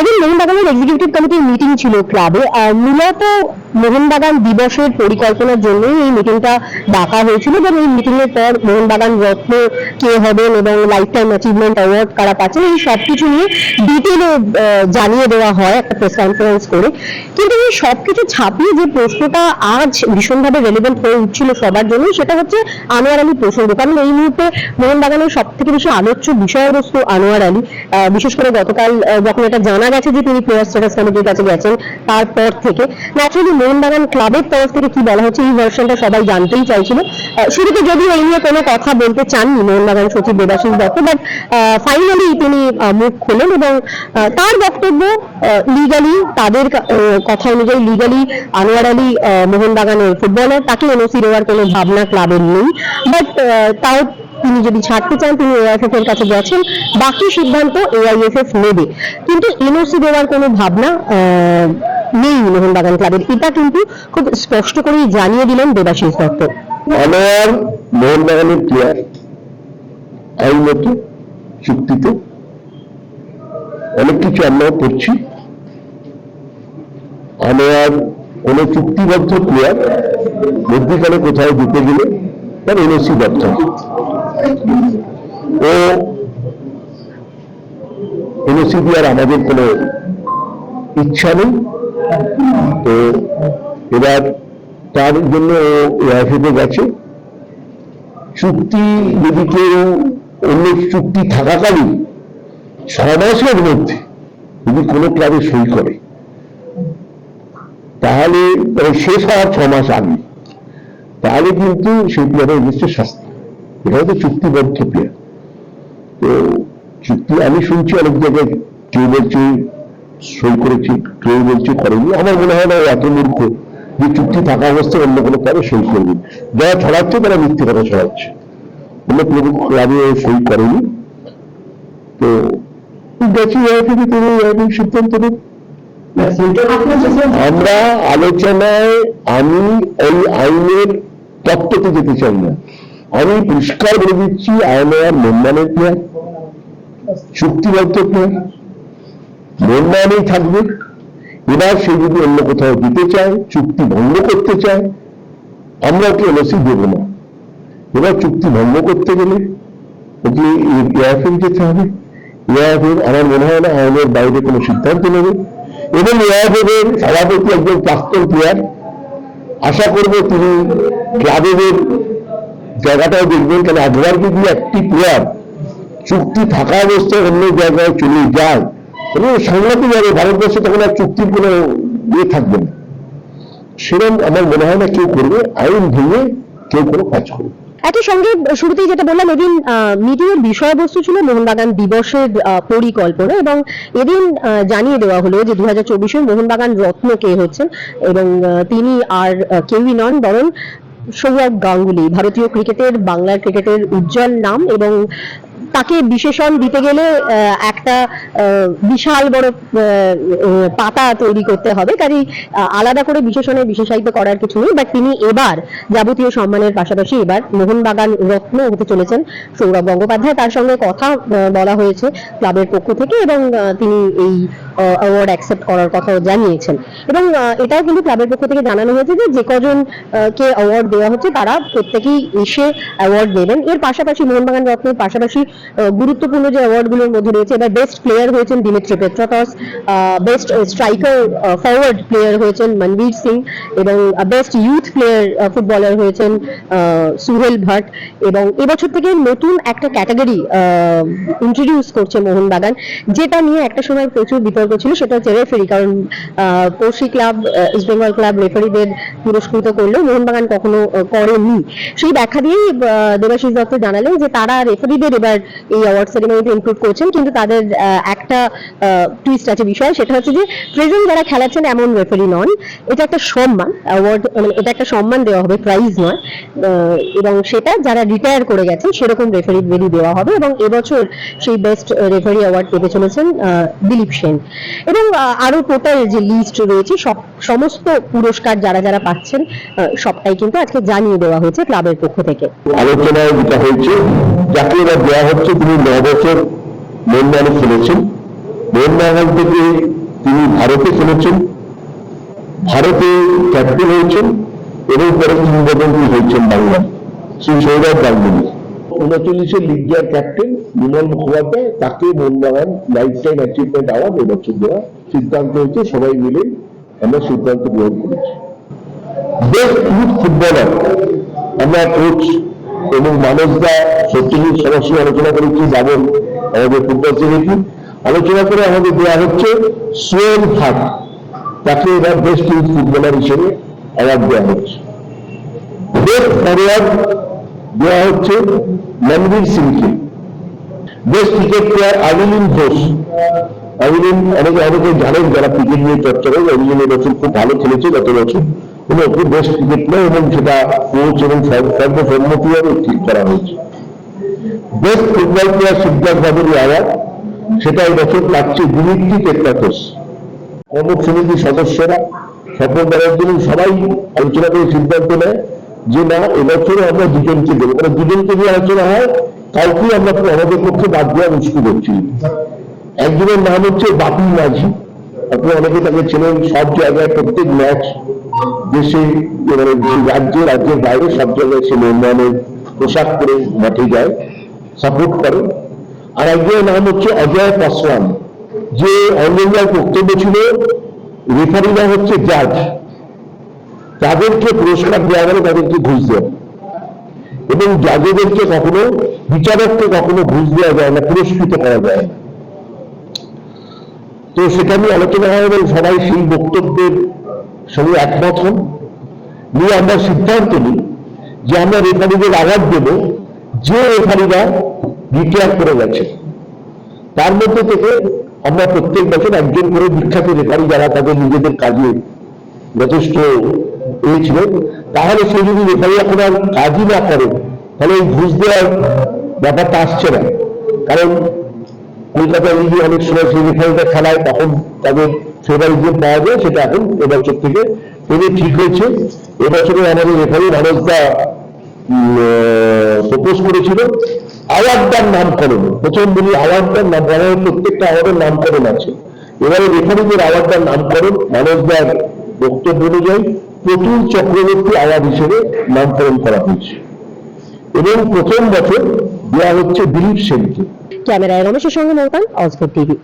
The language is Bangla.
এদিন মোহনবাগানের এক্সিকিউটিভ কমিটির মিটিং ছিল ক্লাবে আর মূলত মোহনবাগান দিবসের পরিকল্পনার জন্যই এই মিটিংটা ডাকা হয়েছিল এবং এই মিটিং এর পর মোহনবাগান রত্ন কে হবেন এবং লাইফ টাইম অ্যাচিভমেন্ট অ্যাওয়ার্ড কারা পাচ্ছেন, এই সবকিছু নিয়ে ডিটেলে জানিয়ে দেওয়া হয় একটা প্রেস কনফারেন্স করে। কিন্তু এই সবকিছু ছাপিয়ে যে প্রশ্নটা আজ ভীষণভাবে রেলেভেন্ট হয়ে উঠছিল সবার জন্য সেটা হচ্ছে আনোয়ার আলী প্রসঙ্গ। কারণ এই মুহূর্তে মোহনবাগানের সব থেকে বেশি আলোচ্য বিষয়বস্তু আনোয়ার আলী। বিশেষ করে গতকাল যখন এটা জানা গেছে যে তিনি প্লেয়ার স্ট্যাটাস কমিটির কাছে গেছেন তারপর থেকে। ন্যাচারালি মোহনবাগান ক্লাবের তরফ থেকে কি বলা হচ্ছে, এই ভার্সনটা সবাই জানতেই চাইছিল। শুরুতে যদিও এই নিয়ে কোনো কথা বলতে চাননি মোহনবাগান সচিব দেবাশিস দত্ত বাট ফাইনালি তিনি মুখ খোলেন এবং তার বক্তব্য লিগালি তাদের কথা অনুযায়ী লিগালি আনোয়ার আলী মোহনবাগানের ফুটবলার তাকে এনওসি দেওয়ার কোনো ভাবনা ক্লাবের নেই। বাট তাও তিনি যদি ছাড়তে চান, তিনি এআইএফএফ এর কাছে গেছেন। বাকি সিদ্ধান্ত এআইএফএফ নেবে। কিন্তু এনওসি দেওয়ার কোনো ভাবনা নেই মোহনবাগান ক্লাবের। এটা কিন্তু খুব স্পষ্ট করেই জানিয়ে দিলেন দেবাশিস দত্ত। আনোয়ার মোহনবাগানের প্লেয়ার আইনত চুক্তিতে? অনেক কিছু আমরাও করছি। আনোয়ার কোন চুক্তিবদ্ধ প্লেয়ার মধ্যিখানে কোথাও যেতে গেলে তার এনওসি দরকার ও এনওসি দেওয়ার আমাদের কোনো ইচ্ছা নেই। তো এবার তার জন্য এআইএফএ গেছে। চুক্তি যদি কেউ অন্য চুক্তি থাকাকালীন ছ মাসের মধ্যে যদি কোনো ক্লাবে সই করে, তাহলে মানে শেষ হওয়ার ছ মাস আগে, তাহলে কিন্তু সেই প্লেয়ারের নিশ্চয় শাস্তি। এটা হচ্ছে চুক্তিবদ্ধ প্লেয়ার তো চুক্তি আমি শুনছি অনেক জায়গায় কেউ বলছে সই করেছি কেউ বলছে করেনি। আমার মনে হয় না এত মূর্খ যে চুক্তি থাকা অবস্থায় অন্য কোনো ক্লাবে সই করবে যারা ছড়াচ্ছে তারা মিথ্যে কথা ছড়াচ্ছে। অন্য কোনো ক্লাবে সই করেনি। তো গেছি এআইপিকে তিনি সিদ্ধান্ত নেন। আমরা আলোচনায় আমি ওই আইনের তত্ত্বতে যেতে চাই না। আমি পরিষ্কার বলে দিচ্ছি আইনের নির্মাণের প্লেয়ার চুক্তিবদ্ধ প্লেয়ার নির্মাণেই থাকবে। এবার সে যদি অন্য কোথাও দিতে চায়, চুক্তি ভঙ্গ করতে চায়, আমরা ওকে এলসি দেবো না। এবার চুক্তি ভঙ্গ করতে গেলে ওকে এআইএফএল যেতে হবে। এআইএফএল আমার মনে হয় না আইনের বাইরে কোনো সিদ্ধান্ত নেবে। এবং এআইএফএল এর সভাপতি একজন প্রাক্তন প্লেয়ার। আশা করব তিনি ক্লাবের জায়গাটাও দেখবেন কেন একবার যদি একটি প্লেয়ার চুক্তি থাকা অবস্থায় অন্য জায়গায় চলে যায় এবং সামলাতে যাবে ভারতবর্ষে তখন আর চুক্তির কোনো ইয়ে থাকবে না। সেরকম আমার মনে হয় না কেউ করবে, আইন ভেঙে কেউ কোনো কাজ করবে একই সঙ্গে শুরুতেই যেটা বললাম, এদিন মিটিং এর বিষয়বস্তু ছিল মোহনবাগান দিবসের পরিকল্পনা এবং এদিন জানিয়ে দেওয়া হলো যে দু হাজার চব্বিশে মোহনবাগান রত্ন কে হচ্ছেন এবং তিনি আর কেউই নন, বরং সৌরভ গাঙ্গুলি ভারতীয় ক্রিকেটের বাংলার ক্রিকেটের উজ্জ্বল নাম এবং তাকে বিশেষণ দিতে গেলে একটা বিশাল বড় পাতা তৈরি করতে হবে। কাজেই আলাদা করে বিশেষণে বিশেষায়িত করার কিছু নেই। বাট তিনি এবার যাবতীয় সম্মানের পাশাপাশি এবার মোহনবাগান রত্ন হতে চলেছেন সৌরভ গঙ্গোপাধ্যায়। তার সঙ্গে কথা বলা হয়েছে ক্লাবের পক্ষ থেকে এবং তিনি এই অ্যাওয়ার্ড অ্যাকসেপ্ট করার কথাও জানিয়েছেন। এবং এটাও কিন্তু ক্লাবের পক্ষ থেকে জানানো হয়েছে যে যে কজন কে অ্যাওয়ার্ড দেওয়া হচ্ছে, তারা প্রত্যেকেই এসে অ্যাওয়ার্ড নেবেন এর পাশাপাশি মোহনবাগান রত্নের পাশাপাশি গুরুত্বপূর্ণ যে অ্যাওয়ার্ডগুলোর মধ্যে রয়েছে, এবার বেস্ট প্লেয়ার হয়েছেন Dimitri Petratos best striker forward player হয়েছেন মনবীর সিং এবং বেস্ট ইউথ প্লেয়ার ফুটবলার হয়েছেন সুহেল ভাট এবং এবছর থেকে নতুন একটা ক্যাটাগরি ইন্ট্রোডিউস করছে মোহনবাগান যেটা নিয়ে একটা সময় প্রচুর বিতর্ক ছিল, সেটা হচ্ছে রেফারি কারণ পড়শি ক্লাব ইস্ট বেঙ্গল ক্লাব রেফারিদের পুরস্কৃত করলেও মোহনবাগান কখনো করেনি সেই ব্যাখ্যা দিয়েই দেবাশিস দত্ত জানালেন যে তারা রেফারিদের এবার এই অ্যাওয়ার্ড সেরেমনিতে ইনক্লুড করছেন। কিন্তু তাদের একটা টুইস্ট আছে, বিষয়, সেটা হচ্ছে যে প্রেজেন্ট যারা খেলাচ্ছেন এমন রেফারি নন, এটা একটা সম্মান অ্যাওয়ার্ড মানে এটা একটা সম্মান দেওয়া হবে প্রাইজ নয় এবং সেটা যারা রিটায়ার করে গেছেন, সেরকম রেফারিদেরই দেওয়া হবে এবং এবছর সেই বেস্ট রেফারি অ্যাওয়ার্ড পেতে চলেছেন দিলীপ সেন। এবং আরও টোটাল যে লিস্ট রয়েছে, সব, সমস্ত পুরস্কার যারা যারা পাচ্ছেন সবটাই কিন্তু আজকে জানিয়ে দেওয়া হয়েছে ক্লাবের পক্ষ থেকে। আলোচনায় যেটা হয়েছে যাকে এবার দেওয়া হচ্ছে তিনি ন বছর মেনম্যানে খেলেছেন। মোহনবাগান থেকে তিনি ভারতে খেলেছেন। ভারতে ক্যাপ্টেন হয়েছেন এবং পরে কিংবদন্তি হয়েছেন Bangla Shri Sourav Ganguly. উনচল্লিশের league year captain Bimal Mukhopadhyay, তাকে Mohun Bagan life time achievement award এবছর দেওয়া সিদ্ধান্ত হয়েছে। সবাই মিলে আমরা সিদ্ধান্ত গ্রহণ করেছি। বেস্ট ফুটবলার আমরা কোচ এবং মানুষদা সত্যজিৎ সরাসরি আলোচনা করেছি যাবেন আমাদের ফুটবল সেক্রেটারি আলোচনা করে আমাদের দেওয়া হচ্ছে সোয়েল ভাট তাকে এবার বেস্ট ইউথ ফুটবলার হিসেবে অ্যাওয়ার্ড দেওয়া হচ্ছে। বেস্ট ফরওয়ার্ড দেওয়া হচ্ছে মনবীর সিংকে। Best cricket player Amilin Ghosh. Amilin অনেকে অনেকে জানেন যারা ক্রিকেট নিয়ে চর্চা করে আমিলিন এবছর খুব ভালো খেলেছে গত বছর। উনি খুব বেস্ট প্লেয়ার এবং সেটা কোচ এবং সর্বসম্মতিভাবে ঠিক করা হয়েছে। Best football player Siddharth Baburi award সেটা এই বছর পাচ্ছে দিমিত্রি টেকনাকোস কর্মক সদস্যরা সফল ব্যানার্জি সবাই আলোচনা করে সিদ্ধান্ত নেয় যে না এবছরে আমরা দুজনকে দেবো। মানে দুজনকে দিয়ে আলোচনা হয় কাউকে আমরা আমাদের পক্ষে বাদ দেওয়া মুশকিল হচ্ছে। একজনের নাম হচ্ছে বাপি মাঝি। আপনি অনেকে তাকে চেনেন, সব জায়গায় প্রত্যেক ম্যাচ দেশে মানে রাজ্যে, রাজ্যের বাইরে সব জায়গায় সে উন্নয়নের পোশাক পরে মাঠে যায় সাপোর্ট করে। আর একজনের নাম হচ্ছে অজয় পাসওয়ান, যে অন্যান্য বক্তব্য ছিল রেফারিরা হচ্ছে জাজ তাদেরকে পুরস্কার দেওয়া মানে তাদেরকে ঘুষ দেওয়া এবং জাজেদেরকে কখনো বিচারককে কখনো ঘুষ দেওয়া যায় না, পুরস্কৃত করা যায় না। তো সেটা নিয়ে আলোচনা হয় এবং সবাই সেই বক্তব্যের সঙ্গে একমত হন। নিয়ে আমরা সিদ্ধান্ত নিই যে আমরা রেফারিদের আঘাত দেব যে রেফারিরা রিটায়ার করে গেছে। তার মধ্যে থেকে আমরা প্রত্যেক বছর একজন করে বিখ্যাত রেফারি যারা তাদের নিজেদের কাজে যথেষ্ট ছিলেন তাহলে সে যদি রেফারি এখন আর কাজই না করে, তাহলে এই ঘুষ দেওয়ার ব্যাপারটা আসছে না। কারণ কলকাতা লিগে অনেক সময় রেফারিটা খেলায়, তখন তাদের ফেভারিজম পাওয়া যায় সেটা এখন এবছর থেকে এদের ঠিক হয়েছে। এবছরে আমাদের রেফারি মানুষদা প্রপোজ করেছিল। আওয়ার্ডটার নামকরণ প্রথম বলি আওয়ার্ডটার নাম আমাদের প্রত্যেকটা আওয়ার্ডের নামকরণ আছে। এবারে রেফারিদের আওয়ার্ডটার নামকরণ মানুষদার বক্তব্য অনুযায়ী প্রচুর চক্রবর্তী আওয়ার্ড হিসেবে নামকরণ করা হয়েছে। এবং প্রথম বছর দেওয়া হচ্ছে দিলীপ সেনকে। ক্যামেরায় রমেশের সঙ্গে নৌকান অজগর টিভি।